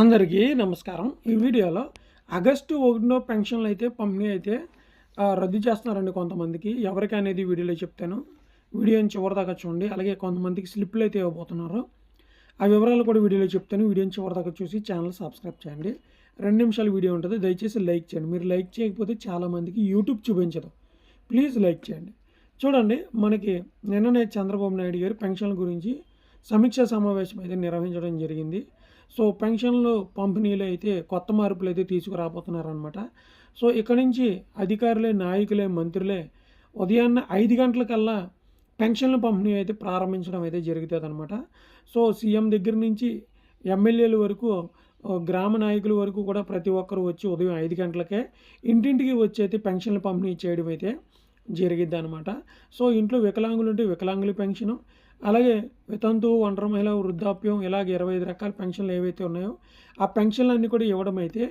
అందరికీ నమస్కారం. ఈ వీడియోలో ఆగస్టు ఒకటినో పెన్షన్లు అయితే పంపిణీ అయితే రద్దు చేస్తున్నారండి కొంతమందికి. ఎవరికి అనేది వీడియోలో చెప్తాను. వీడియోని చివరిదాకా చూడండి. అలాగే కొంతమందికి స్లిప్లు అయితే ఇవ్వబోతున్నారు. ఆ వివరాలు కూడా వీడియోలో చెప్తాను. వీడియోని చివరిదాకా చూసి ఛానల్ సబ్స్క్రైబ్ చేయండి. రెండు నిమిషాల వీడియో ఉంటుంది. దయచేసి లైక్ చేయండి. మీరు లైక్ చేయకపోతే చాలామందికి యూట్యూబ్ చూపించదు. ప్లీజ్ లైక్ చేయండి. చూడండి మనకి నిన్ననే చంద్రబాబు నాయుడు గారు పెన్షన్ల గురించి సమీక్షా సమావేశం అయితే నిర్వహించడం జరిగింది. సో పెన్షన్లు పంపిణీలు అయితే కొత్త మార్పులు అయితే తీసుకురాబోతున్నారనమాట సో ఇక్కడ నుంచి అధికారులే నాయకులే మంత్రులే ఉదయాన్నే ఐదు గంటలకల్లా పెన్షన్ల పంపిణీ అయితే ప్రారంభించడం అయితే జరుగుతుంది అనమాట సో సీఎం దగ్గర నుంచి ఎమ్మెల్యేల వరకు గ్రామ నాయకుల వరకు కూడా ప్రతి ఒక్కరు వచ్చి ఉదయం ఐదు గంటలకే ఇంటింటికి వచ్చి అయితే పెన్షన్ల పంపిణీ చేయడం అయితే జరిగిద్ది అనమాట సో ఇంట్లో వికలాంగులు ఉంటే వికలాంగుల పెన్షను అలాగే వితంతు ఒంటరి మహిళ వృద్ధాప్యం ఇలాగ ఇరవై ఐదు రకాల పెన్షన్లు ఏవైతే ఉన్నాయో ఆ పెన్షన్లు అన్నీ కూడా ఇవ్వడం అయితే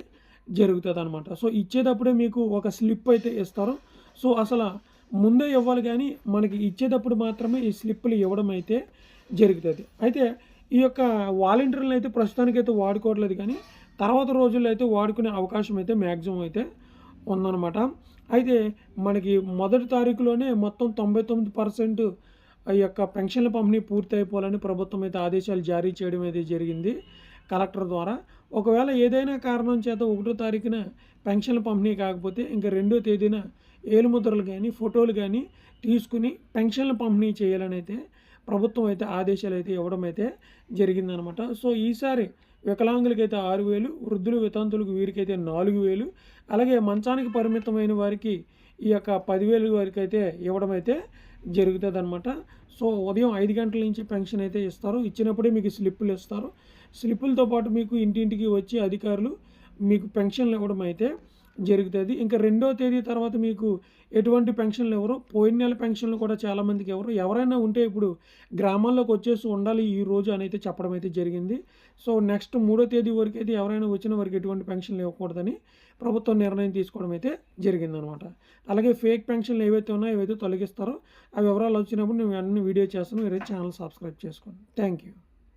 జరుగుతుంది అనమాట సో ఇచ్చేటప్పుడే మీకు ఒక స్లిప్ అయితే ఇస్తారు. సో అసలు ముందే ఇవ్వాలి కానీ మనకి ఇచ్చేటప్పుడు మాత్రమే ఈ స్లిప్పులు ఇవ్వడం అయితే జరుగుతుంది. అయితే ఈ యొక్క వాలంటీర్లను అయితే ప్రస్తుతానికైతే వాడుకోవట్లేదు కానీ తర్వాత రోజుల్లో అయితే వాడుకునే అవకాశం అయితే మ్యాక్సిమం అయితే ఉందన్నమాట. అయితే మనకి మొదటి తారీఖులోనే మొత్తం తొంభై తొమ్మిది పర్సెంట్ ఈ యొక్క పెన్షన్ల పంపిణీ పూర్తి అయిపోవాలని ప్రభుత్వం అయితే ఆదేశాలు జారీ చేయడం అయితే జరిగింది కలెక్టర్ ద్వారా. ఒకవేళ ఏదైనా కారణం చేత ఒకటో తారీఖున పెన్షన్ల పంపిణీ కాకపోతే ఇంకా రెండో తేదీన ఏలుముద్రలు కానీ ఫోటోలు కానీ తీసుకుని పెన్షన్ల పంపిణీ చేయాలని అయితే ప్రభుత్వం అయితే ఆదేశాలు అయితే ఇవ్వడం అయితే జరిగిందనమాట. సో ఈసారి వికలాంగులకైతే ఆరు వేలు వృద్ధులు వితంతులకు వీరికైతే నాలుగు వేలు అలాగే మంచానికి పరిమితమైన వారికి ఈ యొక్క పదివేలు వరకు అయితే ఇవ్వడం అయితే జరుగుతుంది అనమాట సో ఉదయం ఐదు గంటల నుంచి పెన్షన్ అయితే ఇస్తారు. ఇచ్చినప్పుడే మీకు స్లిప్పులు ఇస్తారు. స్లిప్పులతో పాటు మీకు ఇంటింటికి వచ్చి అధికారులు మీకు పెన్షన్లు ఇవ్వడం అయితే జరుగుతుంది. ఇంకా రెండో తేదీ తర్వాత మీకు ఎటువంటి పెన్షన్లు ఎవరు పోయిన నెల పెన్షన్లు కూడా చాలామందికి ఎవరు ఎవరైనా ఉంటే ఇప్పుడు గ్రామాల్లోకి వచ్చేసి ఉండాలి ఈ రోజు అని అయితే చెప్పడం అయితే జరిగింది. సో నెక్స్ట్ మూడో తేదీ వరకు అయితే ఎవరైనా వచ్చిన వరకు ఎటువంటి పెన్షన్లు ఇవ్వకూడదని ప్రభుత్వం నిర్ణయం తీసుకోవడం అయితే జరిగిందనమాట. అలాగే ఫేక్ పెన్షన్లు ఏవైతే ఉన్నాయో ఏవైతే తొలగిస్తారో ఆ వివరాలు వచ్చినప్పుడు నేను అన్ని వీడియో చేస్తాను. మీరు ఛానల్ సబ్స్క్రైబ్ చేసుకోండి. Thank you.